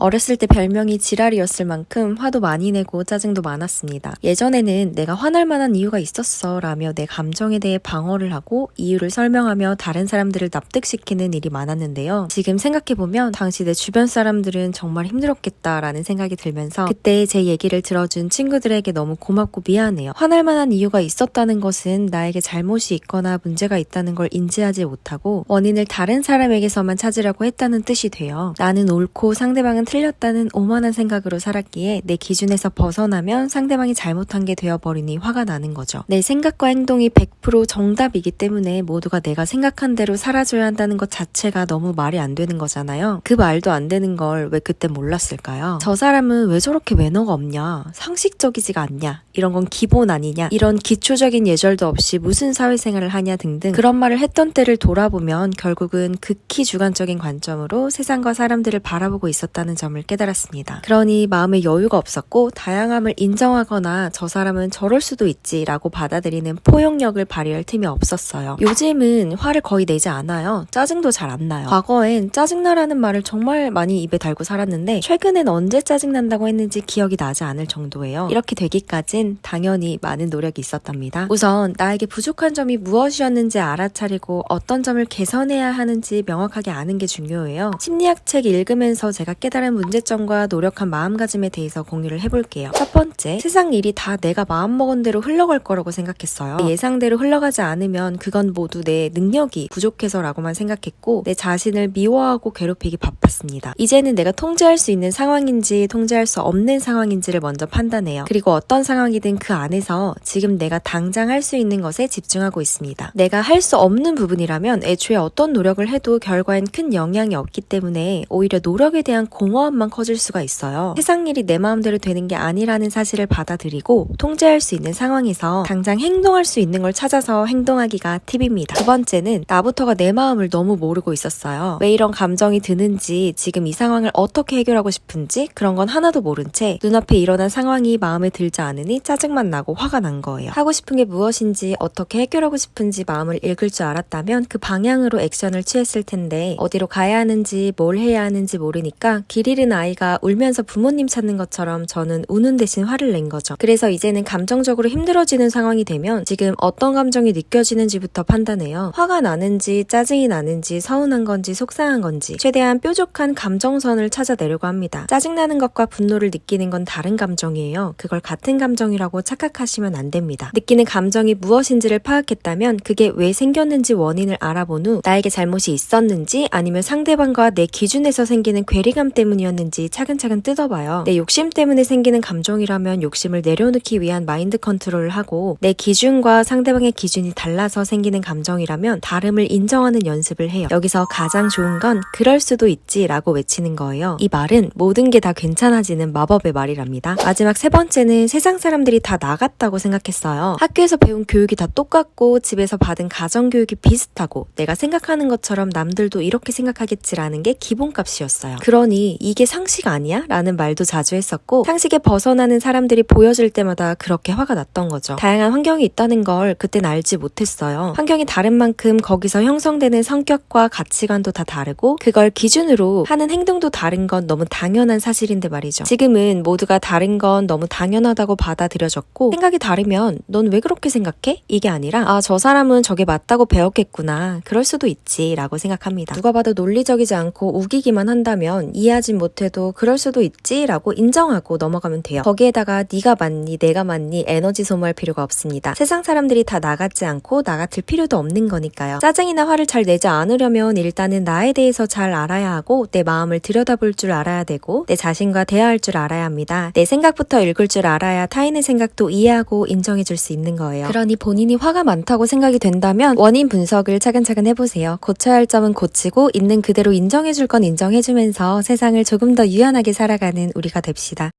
어렸을 때 별명이 지랄이었을 만큼 화도 많이 내고 짜증도 많았습니다. 예전에는 내가 화날 만한 이유가 있었어 라며 내 감정에 대해 방어를 하고 이유를 설명하며 다른 사람들을 납득시키는 일이 많았는데요. 지금 생각해보면 당시 내 주변 사람들은 정말 힘들었겠다라는 생각이 들면서 그때 제 얘기를 들어준 친구들에게 너무 고맙고 미안해요. 화날 만한 이유가 있었다는 것은 나에게 잘못이 있거나 문제가 있다는 걸 인지하지 못하고 원인을 다른 사람에게서만 찾으려고 했다는 뜻이 돼요. 나는 옳고 상대방은 틀렸다는 오만한 생각으로 살았기에 내 기준에서 벗어나면 상대방이 잘못한 게 되어버리니 화가 나는 거죠. 내 생각과 행동이 100% 정답이기 때문에 모두가 내가 생각한 대로 살아줘야 한다는 것 자체가 너무 말이 안 되는 거잖아요. 그 말도 안 되는 걸 왜 그때 몰랐을까요? 저 사람은 왜 저렇게 매너가 없냐? 상식적이지가 않냐? 이런 건 기본 아니냐? 이런 기초적인 예절도 없이 무슨 사회생활을 하냐 등등 그런 말을 했던 때를 돌아보면 결국은 극히 주관적인 관점으로 세상과 사람들을 바라보고 있었다는 점을 깨달았습니다. 그러니 마음에 여유가 없었고 다양함을 인정하거나 저 사람은 저럴 수도 있지라고 받아들이는 포용력을 발휘할 틈이 없었어요. 요즘은 화를 거의 내지 않아요. 짜증도 잘 안 나요. 과거엔 짜증나라는 말을 정말 많이 입에 달고 살았는데 최근엔 언제 짜증난다고 했는지 기억이 나지 않을 정도예요. 이렇게 되기까진 당연히 많은 노력이 있었답니다. 우선 나에게 부족한 점이 무엇이었는지 알아차리고 어떤 점을 개선해야 하는지 명확하게 아는 게 중요해요. 심리학 책 읽으면서 제가 깨달은 문제점과 노력한 마음가짐에 대해서 공유를 해볼게요. 첫 번째, 세상 일이 다 내가 마음먹은 대로 흘러갈 거라고 생각했어요. 예상대로 흘러가지 않으면 그건 모두 내 능력이 부족해서라고만 생각했고 내 자신을 미워하고 괴롭히기 바빴습니다. 이제는 내가 통제할 수 있는 상황인지 통제할 수 없는 상황인지를 먼저 판단해요. 그리고 어떤 상황이든 그 안에서 지금 내가 당장 할 수 있는 것에 집중하고 있습니다. 내가 할 수 없는 부분이라면 애초에 어떤 노력을 해도 결과엔 큰 영향이 없기 때문에 오히려 노력에 대한 공허 함만 커질 수가 있어요. 세상 일이 내 마음대로 되는 게 아니라는 사실을 받아들이고 통제할 수 있는 상황에서 당장 행동할 수 있는 걸 찾아서 행동하기가 팁입니다. 두 번째는 나부터가 내 마음을 너무 모르고 있었어요. 왜 이런 감정이 드는지 지금 이 상황을 어떻게 해결하고 싶은지 그런 건 하나도 모른 채 눈앞에 일어난 상황이 마음에 들지 않으니 짜증만 나고 화가 난 거예요. 하고 싶은 게 무엇인지 어떻게 해결하고 싶은지 마음을 읽을 줄 알았다면 그 방향으로 액션을 취했을 텐데 어디로 가야 하는지 뭘 해야 하는지 모르니까 길 잃은 아이가 울면서 부모님 찾는 것처럼 저는 우는 대신 화를 낸 거죠. 그래서 이제는 감정적으로 힘들어지는 상황이 되면 지금 어떤 감정이 느껴지는지부터 판단해요. 화가 나는지 짜증이 나는지 서운한 건지 속상한 건지 최대한 뾰족한 감정선을 찾아내려고 합니다. 짜증나는 것과 분노를 느끼는 건 다른 감정이에요. 그걸 같은 감정이라고 착각하시면 안 됩니다. 느끼는 감정이 무엇인지를 파악했다면 그게 왜 생겼는지 원인을 알아본 후 나에게 잘못이 있었는지 아니면 상대방과 내 기준에서 생기는 괴리감 때문 이었는지 차근차근 뜯어봐요. 내 욕심 때문에 생기는 감정이라면 욕심을 내려놓기 위한 마인드 컨트롤을 하고 내 기준과 상대방의 기준이 달라서 생기는 감정이라면 다름을 인정하는 연습을 해요. 여기서 가장 좋은 건 그럴 수도 있지 라고 외치는 거예요. 이 말은 모든 게 다 괜찮아지는 마법의 말이랍니다. 마지막 세 번째는 세상 사람들이 다 나갔다고 생각했어요. 학교에서 배운 교육이 다 똑같고 집에서 받은 가정교육이 비슷하고 내가 생각하는 것처럼 남들도 이렇게 생각하겠지라는 게 기본값이었어요. 그러니 이게 상식 아니야? 라는 말도 자주 했었고 상식에 벗어나는 사람들이 보여질 때마다 그렇게 화가 났던 거죠. 다양한 환경이 있다는 걸 그땐 알지 못했어요. 환경이 다른 만큼 거기서 형성되는 성격과 가치관도 다 다르고 그걸 기준으로 하는 행동도 다른 건 너무 당연한 사실인데 말이죠. 지금은 모두가 다른 건 너무 당연하다고 받아들여졌고 생각이 다르면 넌 왜 그렇게 생각해? 이게 아니라 아 저 사람은 저게 맞다고 배웠겠구나. 그럴 수도 있지 라고 생각합니다. 누가 봐도 논리적이지 않고 우기기만 한다면 이해하 진 못해도 그럴 수도 있지 라고 인정하고 넘어가면 돼요. 거기에다가 네가 맞니 내가 맞니 에너지 소모할 필요가 없습니다. 세상 사람들이 다 나같지 않고 나 같을 필요도 없는 거니까요. 짜증이나 화를 잘 내지 않으려면 일단은 나에 대해서 잘 알아야 하고 내 마음을 들여다볼 줄 알아야 되고 내 자신과 대화할 줄 알아야 합니다. 내 생각부터 읽을 줄 알아야 타인의 생각도 이해하고 인정해 줄 수 있는 거예요. 그러니 본인이 화가 많다고 생각이 된다면 원인 분석을 차근차근 해보세요. 고쳐야 할 점은 고치고 있는 그대로 인정해 줄 건 인정해 주면서 세상을 조금 더 유연하게 살아가는 우리가 됩시다.